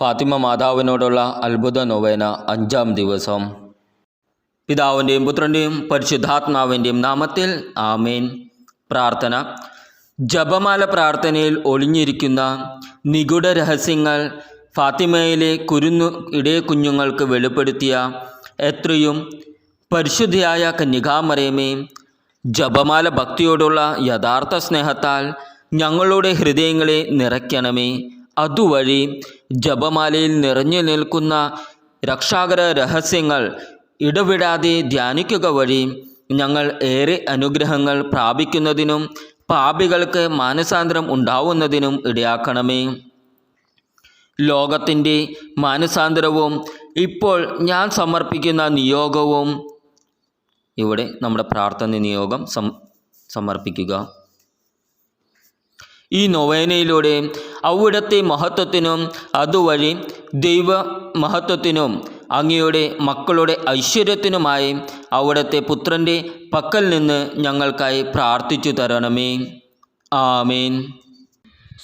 ഫാത്തിമ മാതാവിനോടുള്ള അത്ഭുത നൊവേന അഞ്ചാം ദിവസം. പിതാവിന്റെയും പുത്രന്റെയും പരിശുദ്ധാത്മാവിന്റെയും നാമത്തിൽ ആമേൻ. പ്രാർത്ഥന. ജപമാല പ്രാർത്ഥനയിൽ ഒളിഞ്ഞിരിക്കുന്ന നിഗൂഢ രഹസ്യങ്ങൾ ഫാത്തിമയിലെ കുരുന്നു ഇടയ കുഞ്ഞുങ്ങൾക്ക് വെളിപ്പെടുത്തിയ എത്രയും പരിശുദ്ധിയായ കന്യകാമറിയമേ ജപമാല ഭക്തിയോടുള്ള യഥാർത്ഥ സ്നേഹത്താൽ ഞങ്ങളുടെ ഹൃദയങ്ങളെ നിറയ്ക്കണമേ. അതുവഴി ജപമാലയിൽ നിറഞ്ഞു നിൽക്കുന്ന രക്ഷാകര രഹസ്യങ്ങൾ ഇടവിടാതെ ധ്യാനിക്കുക വഴി ഞങ്ങൾ ഏറെ അനുഗ്രഹങ്ങൾ പ്രാപിക്കുന്നതിനും പാപികൾക്ക് മാനസാന്തരം ഉണ്ടാവുന്നതിനും ഇടയാക്കണമേ. ലോകത്തിന്റെ മാനസാന്തരവും ഇപ്പോൾ ഞാൻ സമർപ്പിക്കുന്ന നിയോഗവും ഇവിടെ നമ്മുടെ പ്രാർത്ഥന നിയോഗം സമർപ്പിക്കുക. ഈ നൊവേനയിലൂടെ അവിടുത്തെ മഹത്വത്തിനും അതുവഴി ദൈവ മഹത്വത്തിനും അങ്ങയുടെ മക്കളുടെ ഐശ്വര്യത്തിനുമായി അവിടുത്തെ പുത്രന്റെ പക്കൽ നിന്ന് ഞങ്ങൾക്കായി പ്രാർത്ഥിച്ചു തരണമേ. ആമേൻ.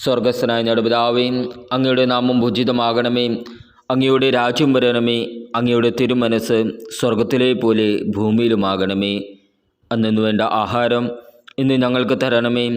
സ്വർഗസ്വനായ നടുപിതാവേ അങ്ങയുടെ നാമം ഭുജിതമാകണമേ അങ്ങയുടെ രാജ്യം വരണമേ. അങ്ങയുടെ തിരുമനസ് സ്വർഗത്തിലെ പോലെ ഭൂമിയിലുമാകണമേ. അന്നു വേണ്ട ആഹാരം ഇന്ന് ഞങ്ങൾക്ക് തരണമേ.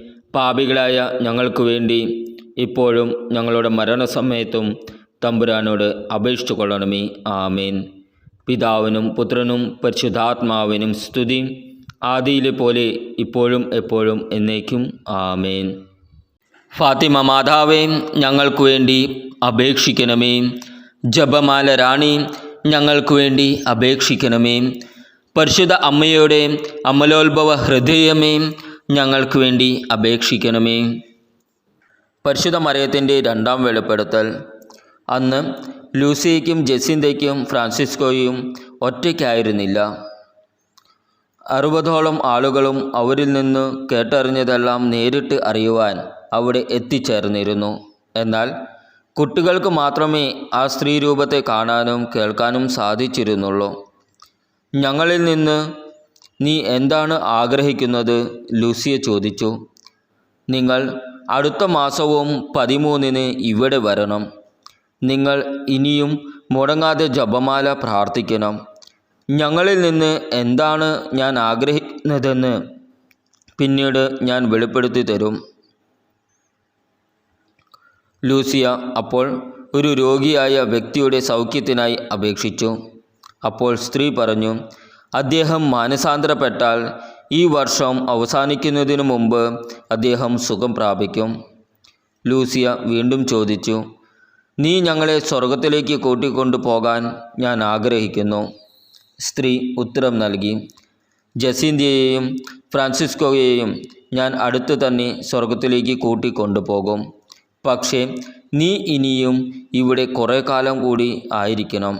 പാപികളായ ഞങ്ങൾക്ക് വേണ്ടി ഇപ്പോഴും ഞങ്ങളുടെ മരണസമയത്തും തമ്പുരാനോട് അപേക്ഷിച്ചു കൊള്ളണമേ. ആമേൻ. പിതാവിനും പുത്രനും പരിശുദ്ധാത്മാവിനും സ്തുതി. ആദിയിലെ പോലെ ഇപ്പോഴും എപ്പോഴും എന്നേക്കും. ആമേൻ. ഫാത്തിമ മാതാവേ ഞങ്ങൾക്ക് വേണ്ടി അപേക്ഷിക്കണമേ. ജപമാല റാണി ഞങ്ങൾക്ക് വേണ്ടി അപേക്ഷിക്കണമേ. പരിശുദ്ധ അമ്മയുടെ അമലോത്ഭവ ഹൃദയമേ ഞങ്ങൾക്ക് വേണ്ടി അപേക്ഷിക്കണമേ. പരിശുദ്ധ മറിയത്തിന്റെ രണ്ടാം വെളിപ്പെടുത്തൽ. അന്ന് ലൂസിയയ്ക്കും ജെസിന്തയ്ക്കും ഫ്രാൻസിസ്കോയും ഒറ്റയ്ക്കായിരുന്നില്ല. അറുപതോളം ആളുകളും അവരിൽ നിന്ന് കേട്ടറിഞ്ഞതെല്ലാം നേരിട്ട് അറിയുവാൻ അവിടെ എത്തിച്ചേർന്നിരുന്നു. എന്നാൽ കുട്ടികൾക്ക് മാത്രമേ ആ സ്ത്രീ രൂപത്തെ കാണാനും കേൾക്കാനും സാധിച്ചിരുന്നുള്ളൂ. ഞങ്ങളിൽ നിന്ന് നീ എന്താണ് ആഗ്രഹിക്കുന്നത്? ലൂസിയ ചോദിച്ചു. നിങ്ങൾ അടുത്ത മാസവും പതിമൂന്നിന് ഇവിടെ വരണം. നിങ്ങൾ ഇനിയും മുടങ്ങാതെ ജപമാല പ്രാർത്ഥിക്കണം. ഞങ്ങളിൽ നിന്ന് എന്താണ് ഞാൻ ആഗ്രഹിക്കുന്നതെന്ന് പിന്നീട് ഞാൻ വെളിപ്പെടുത്തി തരും. ലൂസിയ അപ്പോൾ ഒരു രോഗിയായ വ്യക്തിയുടെ സൗഖ്യത്തിനായി അപേക്ഷിച്ചു. അപ്പോൾ സ്ത്രീ പറഞ്ഞു അദ്ദേഹം മാനസാന്തരപ്പെട്ടാൽ ഈ വർഷം അവസാനിക്കുന്നതിനു മുമ്പ് അദ്ദേഹം സുഖം പ്രാപിക്കും. ലൂസിയ വീണ്ടും ചോദിച്ചു നീ ഞങ്ങളെ സ്വർഗത്തിലേക്ക് കൂട്ടിക്കൊണ്ടു പോകാൻ ഞാൻ ആഗ്രഹിക്കുന്നു. സ്ത്രീ ഉത്തരം നൽകി ജസീന്തിയെയും ഫ്രാൻസിസ്കോയെയും ഞാൻ അടുത്ത് തന്നെ സ്വർഗത്തിലേക്ക് കൂട്ടിക്കൊണ്ടുപോകും പക്ഷേ നീ ഇനിയും ഇവിടെ കുറേ കാലം കൂടി ആയിരിക്കണം.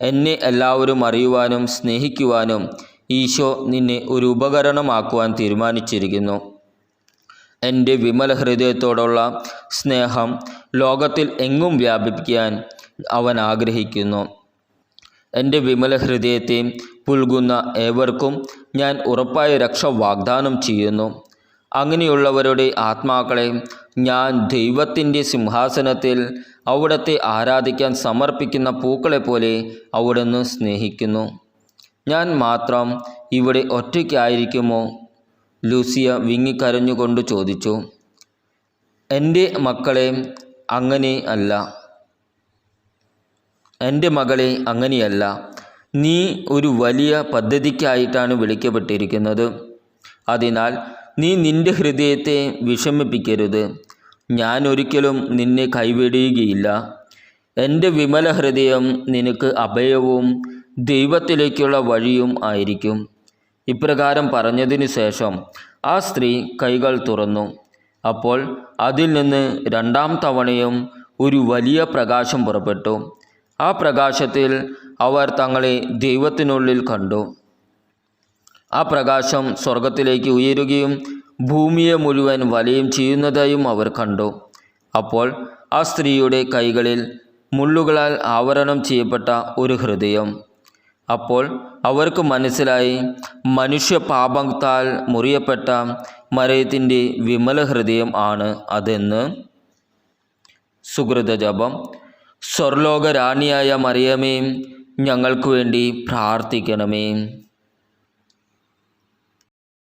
എന്നെ എല്ലാവരും അറിയുവാനും സ്നേഹിക്കുവാനും ഈശോ നിന്നെ ഒരു ഉപകരണമാക്കുവാൻ തീരുമാനിച്ചിരിക്കുന്നു. എന്റെ വിമല ഹൃദയത്തോടുള്ള സ്നേഹം ലോകത്തിൽ എങ്ങും വ്യാപിപ്പിക്കാൻ അവൻ ആഗ്രഹിക്കുന്നു. എന്റെ വിമല ഹൃദയത്തെ പുൽകുന്ന ഏവർക്കും ഞാൻ ഉറപ്പായ രക്ഷ വാഗ്ദാനം ചെയ്യുന്നു. അങ്ങനെയുള്ളവരുടെ ആത്മാക്കളെ ഞാൻ ദൈവത്തിന്റെ സിംഹാസനത്തിൽ അവിടത്തെ ആരാധിക്കാൻ സമർപ്പിക്കുന്ന പൂക്കളെപ്പോലെ അവിടുന്ന് സ്നേഹിക്കുന്നു. ഞാൻ മാത്രം ഇവിടെ ഒറ്റയ്ക്കായിരിക്കുമോ? ലൂസിയ വിങ്ങിക്കരഞ്ഞുകൊണ്ട് ചോദിച്ചു. എന്റെ മക്കളെ അങ്ങനെ അല്ല. എന്റെ മകളെ അങ്ങനെയല്ല. നീ ഒരു വലിയ പദ്ധതിക്കായിട്ടാണ് വിളിക്കപ്പെട്ടിരിക്കുന്നത്. അതിനാൽ നീ നിന്റെ ഹൃദയത്തെ വിഷമിപ്പിക്കരുത്. ഞാൻ ഒരിക്കലും നിന്നെ കൈവിടുകയില്ല. എന്റെ വിമല ഹൃദയം നിനക്ക് അഭയവും ദൈവത്തിലേക്കുള്ള വഴിയും ആയിരിക്കും. ഇപ്രകാരം പറഞ്ഞതിനു ശേഷം ആ സ്ത്രീ കൈകൾ തുറന്നു. അപ്പോൾ അതിൽ നിന്ന് രണ്ടാം തവണയും ഒരു വലിയ പ്രകാശം പുറപ്പെട്ടു. ആ പ്രകാശത്തിൽ അവർ തങ്ങളെ ദൈവത്തിനുള്ളിൽ കണ്ടു. ആ പ്രകാശം സ്വർഗത്തിലേക്ക് ഉയരുകയും ഭൂമിയെ മുഴുവൻ വലയും ചെയ്യുന്നതായും അവർ കണ്ടു. അപ്പോൾ ആ സ്ത്രീയുടെ കൈകളിൽ മുള്ളുകളാൽ ആവരണം ചെയ്യപ്പെട്ട ഒരു ഹൃദയം. അപ്പോൾ അവർക്ക് മനസ്സിലായി മനുഷ്യ പാപത്താൽ മുറിയപ്പെട്ട മരയത്തിന്റെ വിമല ഹൃദയം ആണ് അതെന്ന്. സുഹൃത ജപം. സ്വർലോക റാണിയായ മറിയമേ ഞങ്ങൾക്ക് വേണ്ടി പ്രാർത്ഥിക്കണമേ.